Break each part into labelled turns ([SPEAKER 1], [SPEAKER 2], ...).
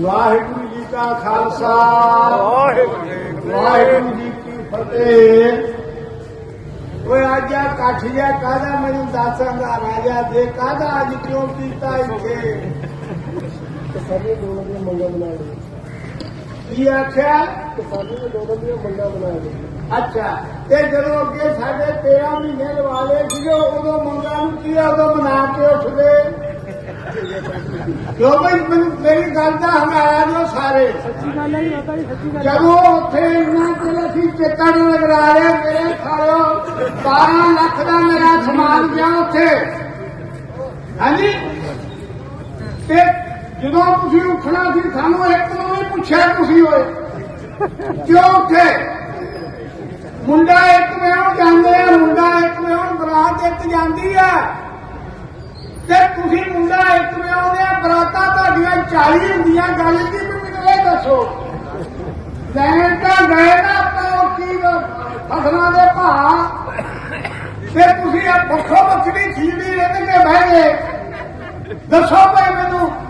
[SPEAKER 1] ਵਾਹਿਗੁਰੂ ਜੀ ਕਾ ਖਾਲਸਾ। ਵਾਹਿਗੁਰੂ ਜੀ ਕੀ ਫਤਿਹ। ਓਏ ਅੱਜ ਆ ਕੱਠ ਜਾ ਕਾਹਦਾ ਮੈਨੂੰ ਦੱਸਾਂਗਾ ਰਾਜਾ? ਦੇ ਕਾਹਦਾ ਅੱਜ ਕਿਉਂ ਕੀਤਾ ਇੱਥੇ?
[SPEAKER 2] ਸਾਰੇ ਦੋਨਾਂ ਦੀਆਂ ਮੰਗਾਂ ਬਣਾ
[SPEAKER 1] ਕੀ ਆਖਿਆ
[SPEAKER 2] ਸਾਰੇ ਦੋਨਾਂ ਦੀਆਂ ਮੰਗਾਂ ਬਣਾ ਲਈ
[SPEAKER 1] ਅੱਛਾ ਤੇ ਜਦੋਂ ਅੱਗੇ ਸਾਡੇ 13 ਮਹੀਨੇ ਲਵਾਲੇ ਸੀਗੇ ਉਦੋਂ ਮੰਗਾਂ ਨੂੰ ਕੀ ਉਦੋਂ ਬਣਾ ਕੇ ਉੱਠਦੇ ਬਈ ਮੈਨੂੰ ਮੇਰੀ ਗੱਲ ਦਾ ਹੰਗਾਰਾ ਦਿਓ ਸਾਰੇ।
[SPEAKER 2] ਸੱਚੀ ਗੱਲ ਹੈ ਬਾਬਾ ਜੀ ਸੱਚੀ ਗੱਲ
[SPEAKER 1] ਜਦੋਂ ਉੱਥੇ ਇੰਨਾ ਚਿਰ ਅਸੀਂ ਚਿੱਤਰ ਲਗਾ ਰਹੇ ਮੇਰੇ ਸਾਲਿਓ 12 ਲੱਖ ਦਾ ਮੇਰਾ ਸਮਾਨ ਗਿਆ ਉੱਥੇ। ਹਾਂਜੀ? ਤੇ ਜਦੋਂ ਤੁਸੀਂ ਉੱਠਣਾ ਸੀ, ਸਾਨੂੰ ਇੱਕ ਨੂੰ ਵੀ ਪੁੱਛਿਆ ਤੁਸੀਂ ਹੋਏ। ਕਿਉਂ ਉੱਠੇ? ਮੁੰਡਾ ਇੱਕ ਵਿਆਹ ਜਾਂਦੇ ਆ, ਮੁੰਡਾ ਇੱਕ ਵਿਆਹ ਬਰਾਤ ਇੱਕ ਜਾਂਦੀ ਆ। ਤੇ ਤੁਸੀਂ ਮੁੰਡਾ ਇੱਕ ਵਿਆਹ ਦੇ ਬਰਾਤਾਂ ਤੁਹਾਡੀਆਂ 40 ਹੁੰਦੀਆਂ, ਗੱਲ ਕੀ ਮੈਨੂੰ ਇਹ ਦੱਸੋ? ਲੈਣ ਤਾਂ ਗਏ ਨਾ ਆਪਾਂ ਉਹ ਕੀ ਫਸਲਾਂ ਦੇ ਭਾ ਤੇ ਤੁਸੀਂ ਆ ਭੁੱਖੋ ਬੱਕਰੀ ਖੀੜੀ ਰਹਿ ਕੇ ਬਹਿ ਗਏ। ਦੱਸੋ ਭਾਈ ਮੈਨੂੰ।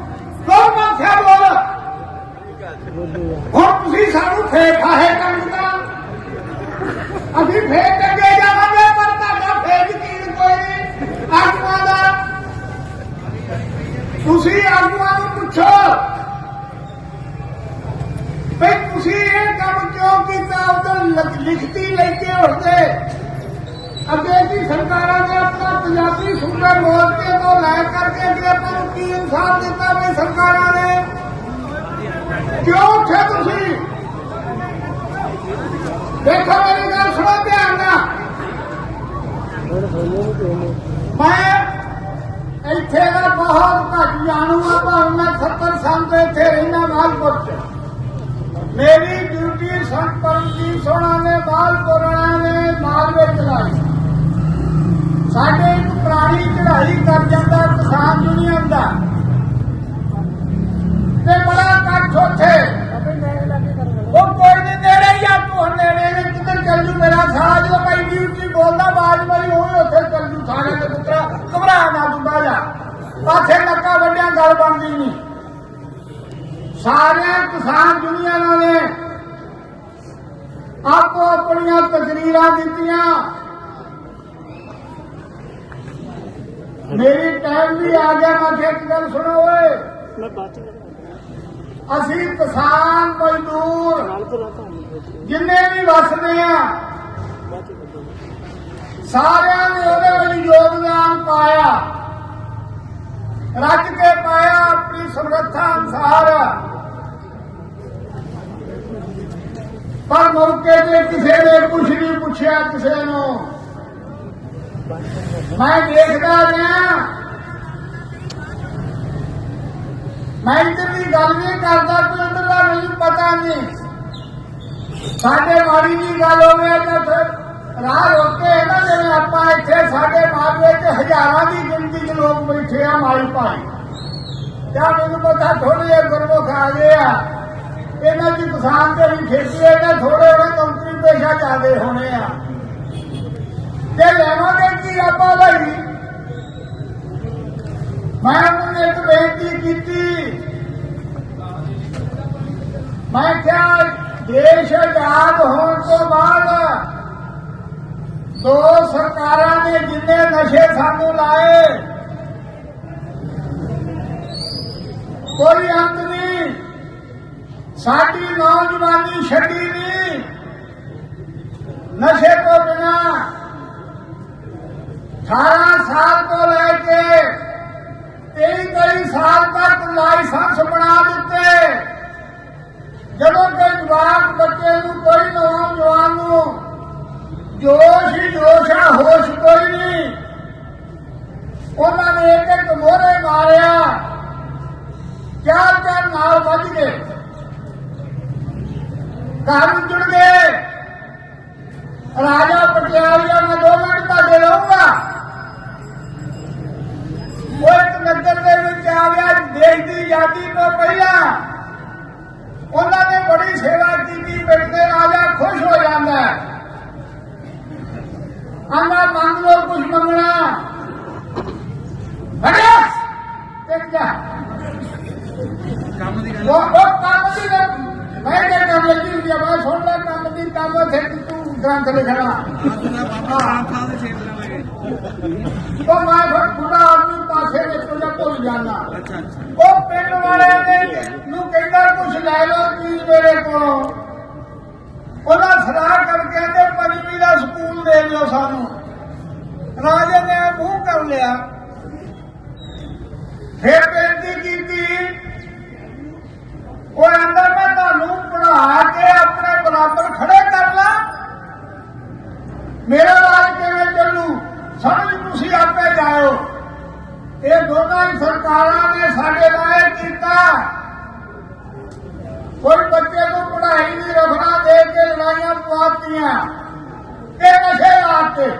[SPEAKER 1] ਹੁਣ ਤੁਸੀਂ ਸਾਨੂੰ ਫੇਰ ਖਾਹੇ ਕੰਗਦਾ ਅਸੀਂ ਫੇਰ ਟੰਗੇ ਜਾਵਾਂਗੇ, ਪਰ ਤੁਹਾਡਾ ਫੇਰ ਯਕੀਨ ਕੋਈ ਨਹੀਂ। ਆਗੂਆਂ ਦਾ ਤੁਸੀਂ ਆਗੂਆਂ ਨੂੰ ਪੁੱਛੋ ਵੀ ਤੁਸੀਂ ਇਹ ਕੰਮ ਕਿਉਂ ਕੀਤਾ? ਉਧਰ ਲਿਖਤੀ ਲੈ ਕੇ ਉੱਠਦੇ ਅੱਗੇ ਕੀ ਸਰਕਾਰਾਂ ਨੇ ਆਪਣਾ ਪੰਜਾਬੀ ਸੂਬੇ ਮੋਰਚੇ ਤੋਂ ਲੈ ਕਰਕੇ ਅੱਗੇ ਆਪਾਂ ਨੂੰ ਕੀ ਇਨਸਾਫ ਦਿੱਤਾ ਵੀ ਸਰਕਾਰਾਂ ਕਿਉਂ ਉੱਠੇ ਤੁਸੀਂ? ਦੇਖੋ ਮੇਰੀ ਗੱਲ ਸੁਣੋ, ਧਿਆਨ ਨਾਲ। ਮੈਂ ਇੱਥੇ ਦਾ ਬਹੁਤ ਘੱਟ ਜਾਣੂ ਆ, ਭਾਵੇਂ ਮੈਂ 70 ਸਾਲ ਤੋਂ ਇੱਥੇ ਰਹਿਣਾ ਮਾਲਪੁਰ ਚ। ਮੇਰੀ ਡਿਊਟੀ ਸੰਤ ਪਰਮਜੀਤ ਸੋਣਾ ਨੇ, ਮਾਲਪੁਰਾਂ ਨੇ ਮਾਲਵੇ ਚਲਾਈ ਸਾਡੇ ਇੱਕ ਪੁਰਾਣੀ ਚੜਾਈ ਕਰ ਜਾਂਦਾ ਕਿਸਾਨ ਯੂਨੀਅਨ ਦਾ ਤੇ ਬੜਾ ਇਕੱਠ ਉੱਥੇ
[SPEAKER 2] ਬਾਬਾ ਜੀ ਮੈਂ ਲੱਗੇ ਕਰਨਾ
[SPEAKER 1] ਉਹ ਕੋਈ ਨਹੀਂ ਨੇੜੇ ਜਾਂ ਤੂੰ ਨੇੜੇ ਨੇ ਕਿੱਧਰ ਚੱਲ ਜੂ ਮੇਰਾ ਸਾਜ ਉਹ ਭਾਈ ਦੀ ਉੱਚੀ ਬੋਲਦਾ ਬਾਜ ਮਾਰੀ ਉਹ ਹੀ ਉੱਥੇ ਚੱਲ ਜੂ ਥਾਣੇ ਦੇ ਪੁੱਤਰਾ। ਘਬਰਾ ਨਾ ਦੁੰਦਾ ਜਾ। ਪਾਥੇ ਨੱਕਾ ਵੱਡਿਆਂ ਗੱਲ ਬਣਦੀ ਨਹੀਂ ਸਾਰੇ ਕਿਸਾਨ ਯੂਨੀਅਨਾਂ ਨੇ। ਆਪੋ ਆਪਣੀਆਂ ਤਕਰੀਰਾਂ ਦਿੱਤੀਆਂ। ਮੇਰੀ ਟਾਈਮ ਵੀ ਆ ਗਿਆ ਮੈਂ ਇੱਕ ਗੱਲ ਸੁਣੋ ਓਏ।
[SPEAKER 2] ਮੈਂ ਬਾਅਦ ਚ ਕਰਨਾ
[SPEAKER 1] ਅਸੀਂ ਕਿਸਾਨ ਮਜ਼ਦੂਰ। ਜਿੰਨੇ ਵੀ ਵਸਦੇ ਆ, ਸਾਰਿਆਂ ਨੇ ਉਹਦੇ ਵਿੱਚ ਯੋਗਦਾਨ ਪਾਇਆ। ਰੱਜ ਕੇ ਪਾਇਆ ਆਪਣੀ ਸਮਰੱਥਾ ਅਨੁਸਾਰ। ਪਰ ਮੌਕੇ ਤੇ ਕਿਸੇ ਨੇ ਕੁਝ ਨਹੀਂ ਪੁੱਛਿਆ ਕਿਸੇ ਨੂੰ। ਮੈਂ ਦੇਖਦਾ ਰਿਹਾ ਮੈਂ ਇੱਧਰ ਦੀ ਗੱਲ ਨਹੀਂ ਕਰਦਾ ਕੋਈ ਉੱਧਰ ਦਾ ਮੈਨੂੰ ਪਤਾ ਨਹੀਂ। ਸਾਡੇ ਮਾੜੀ ਦੀ ਗੱਲ ਹੋਵੇ ਤਾਂ ਫਿਰ ਰਾਹ ਰੋਕੇ ਨਾ ਜਿਵੇਂ ਆਪਾਂ ਇੱਥੇ, ਸਾਡੇ ਮਾਲਵੇ 'ਚ ਹਜ਼ਾਰਾਂ ਦੀ ਗਿਣਤੀ 'ਚ ਲੋਕ ਬੈਠੇ ਆ ਮਾਈ ਭਾਈ। ਕਿਆ ਮੈਨੂੰ ਪਤਾ ਥੋੜੇ ਜਿਹੇ ਗੁਰਮੁਖ ਆ ਗਏ ਆ। ਇਹਨਾਂ ਦੀ ਕਿਸਾਨ ਤੇ ਵੀ ਖੇਤੀ ਹੈ ਨਾ ਥੋੜੇ ਹੋਣੇ ਕੰਪਨੀ ਪੇਸ਼ਾ ਜਾਂਦੇ ਹੋਣੇ ਆ। ਤੇ ਲੈਵਾਂਗੇ ਕੀ ਆਪਾਂ ਭਾਈ ਮੈਂ ਉਹਨਾਂ ਇੱਕ ਬੇਨਤੀ ਕੀਤੀ ਮੈਂ ਕਿਹਾ, ਦੇਸ਼ ਆਜ਼ਾਦ ਹੋਣ ਤੋਂ ਬਾਅਦ ਦੋ ਸਰਕਾਰਾਂ ਨੇ ਜਿੰਨੇ ਨਸ਼ੇ ਸਾਨੂੰ ਲਾਏ, ਕੋਈ ਅੰਤ ਨਹੀਂ। ਸਾਡੀ ਨੌਜਵਾਨੀ ਛੱਡੀ ਨਹੀਂ। ਨਸ਼ੇ ਤੋਂ ਬਿਨਾ 18 ਸਾਲ ਤੋਂ ਲੈ ਕੇ 23 23 ਸਾਲ ਤੱਕ ਲਾਇਸੈਂਸ ਬਣਾ ਦਿੱਤੇ। ਜਦੋਂ ਕੋਈ ਜਵਾਨ ਬੱਚੇ ਨੂੰ ਕੋਈ ਨੌਜਵਾਨ ਨੂੰ ਜੋਸ਼ ਹੀ ਜੋਸ਼ ਆ, ਹੋਸ਼ ਕੋਈ ਨਹੀਂ। ਉਹਨਾਂ ਨੇ ਇੱਕ ਇੱਕ ਮੋਹਰੇ ਮਾਰਿਆ। ਚਾਰ ਚਾਰ ਨਾਲ ਵੱਜ ਗਏ। ਘਰ ਜੁੜ ਗਏ। ਰਾਜਾ ਪਟਿਆਲੀਆ ਮੈਂ ਦੋ ਮਿੰਟ ਤੁਹਾਡੇ ਰਹੂੰਗਾ ਉਹ ਇੱਕ ਨਗਰ ਦੇ ਵਿੱਚ ਆ ਗਿਆ, ਦੇਸ਼ ਦੀ ਆਜ਼ਾਦੀ ਤੋਂ ਕੀਤਾ ਕੰਮ ਦੀ ਗੱਲ ਉਹ ਉਹ ਕੰਮ ਦੀ ਗੱਲ ਮੈਂ ਕਿਹਾ ਕੰਮ ਲੱਗੀ ਹੁੰਦੀ ਆ? ਮੈਂ ਸੁਣ ਲੈ ਕੰਮ ਦੀ ਕੰਮ ਉੱਥੇ ਤੂੰ ਗ੍ਰੰਥ ਲਿਖਣਾ। ਉਹ ਮੈਂ ਫਿਰ ਬੁੜਾ ਆਦਮੀ ਪਾਸੇ ਵਿੱਚ ਤੁਝੇ ਭੁੱਲ ਜਾਣਾ ਅੱਛਾ ਅੱਛਾ। ਉਹ ਪਿੰਡ ਵਾਲਿਆਂ ਨੇ ਨੂੰ ਕਹਿੰਦਾ ਕੁਛ ਲੈ ਲਓ ਚੀਜ਼ ਮੇਰੇ ਕੋਲੋਂ। ਉਹਨਾਂ ਸਲਾਹ ਕਰਕੇ ਤੇ ਪੰਜਵੀਂ ਦਾ ਸਕੂਲ ਦੇ ਦਿਓ ਸਾਨੂੰ। ਰਾਜੇ ਨੇ ਮੂੰਹ ਕਰ ਲਿਆ। ਫਿਰ ਬੇਨਤੀ ਕੀਤੀ, ਉਹ ਅੰਦਰ ਮੈਂ ਤੁਹਾਨੂੰ ਪੜ੍ਹਾ ਕੇ ਆਪਣੇ ਬਰਾਬਰ ਖੜੇ ਕਰ ਲਾਂ। ਮੇਰਾ ਰਾਜ ਕਿਵੇਂ ਚੱਲੂ? ਸਮਝ ਤੁਸੀਂ ਆਪੇ ਜਾਓ ਇਹ ਦੋਨਾਂ ਹੀ ਸਰਕਾਰਾਂ ਨੇ ਸਾਡੇ ਨਾਲ ਕੀਤਾ। ਕੋਈ ਬੱਚੇ ਨੂੰ ਪੜ੍ਹਾਈ ਦੀ ਰਫਨਾ ਦੇ ਕੇ ਲੜਾਈਆਂ ਪਵਾਤੀਆਂ। ਇਹ ਨਸ਼ੇ ਲਾਤੇ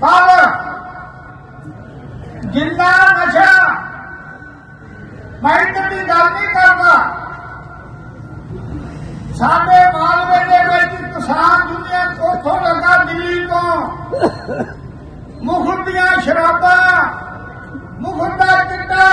[SPEAKER 1] ਪਰ ਜਿੰਨਾ ਨਸ਼ਾ ਮੈਂ ਕਦੀ ਗੱਲ ਨਹੀਂ ਕਰਦਾ। ਸਾਡੇ ਮਾਲਵੇ ਦੇ ਵਿੱਚ ਕਿਸਾਨ ਦੁਨੀਆ ਉੱਥੋਂ ਲੱਗਾ ਦਿੱਲੀ ਤੋਂ। ਮੁਖਰ ਦੀਆਂ ਸ਼ਰਾਬਾਂ ਮੁਖਰ ਦਾ ਚਿੱਟਾ।